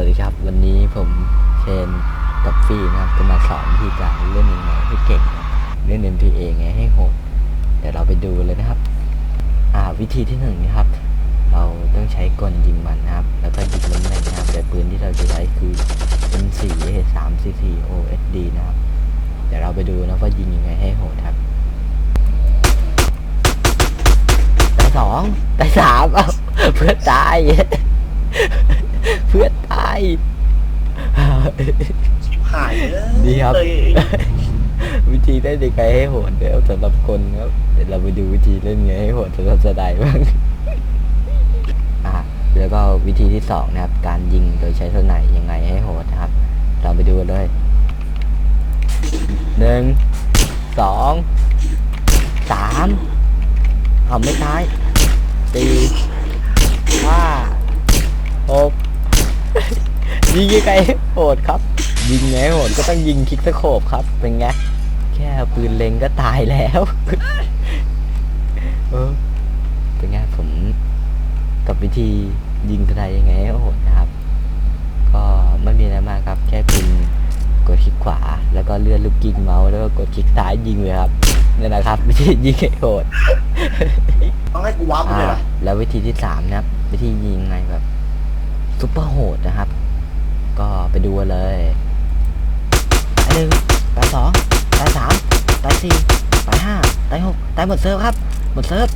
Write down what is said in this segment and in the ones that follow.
วัสดีครับ วันนี้ผมเชนกับฟี่นะครับจะมาสอนวิธีการเล่นยังไงให้เก่งเล่น MPA ไงให้โหดเดี๋ยวเราไปดูเลยนะครับ อ่าวิธีที่หนึ่งนะครับ เราต้องใช้กลยิงมันนะครับ แล้วก็ยิงมันแม่นนะครับแต่ปืนที่เราจะใช้คือ M4 3 CC OSD นะครับ เดี๋ยวเราไปดูนะว่ายิงยังไงให้โหดครับได้สองได้สามเพื่อตาย เพื่อนตาย ชิบ หายเลยดีครับเลยวิธีเล่นยังไงให้โหดเดี๋ยวสำหรับคนครับเดี๋ยวเราไปดูวิธีเล่นยังไงให้โหดสำหรับสไตล์บ้างอะแล้วก็วิธีที่สองนะครับ การยิงโดยใช้สไนป์ยังไงให้โหดนะครับ เราไปดูกันเลยหนึ่งสองสามเอาไม่ตายสี่ ยิงยังไงให้โหดครับ ยิงไงให้โหดก็ต้องยิงคลิกสโคปครับ เป็นไง แค่เอาปืนเล็งก็ตายแล้วเออเป็นไงผมกับวิธียิงทนายยังไงให้โหดนะครับ ก็ไม่มีอะไรมากครับ แค่คุณกดคลิกขวา แล้วก็เลื่อนลูกกิ้งเมาส์แล้วก็กดคลิกซ้ายยิงเลยครับนี่นแหละครับวิธียิงให้โหดต้องให้กูวับไปอ่าเลยเหรอแล้ววิธีที่สามนะครับ วิธียิงไงแบบซุปเปอร์โหดนะครับ ก็ไปดูกันเลยตายหนึ่งตายสองตายสามตายสี่ตายห้าตายหกตายหมดเซิร์ฟครับ หมดเซิร์ฟ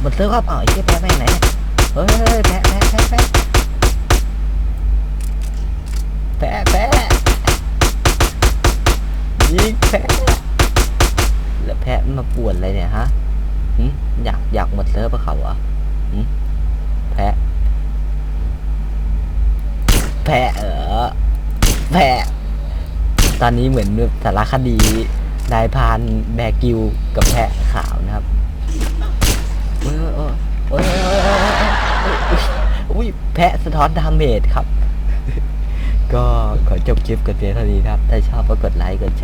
หมดเซิร์ฟครับอ้าวไอ้เหี้ยแพ้แม่งไหนเนี่ยเฮ้ยแพ้แพ้แพ้แพ้แพ้แพ้ยิงแพ้แล้วแพ้มาป่วนอะไรเนี่ยฮะหึอยากอยากหมดเซิร์ฟกับเขาอหึแพะ แพะเออ แพะตอนนี้เหมือนสารคดีนายพานแบกิวกับแพะขาวนะครับโอ้ยโอ้ยโอ้ยอ้ยโอ้ยโอ้ยโอ้ยอุ้ยแพะสะท้อนดาเมจครับ ก็ขอจบคลิปกันเพียงเท่านี้ครับ ถ้าชอบก็กดไลค์กดแชร์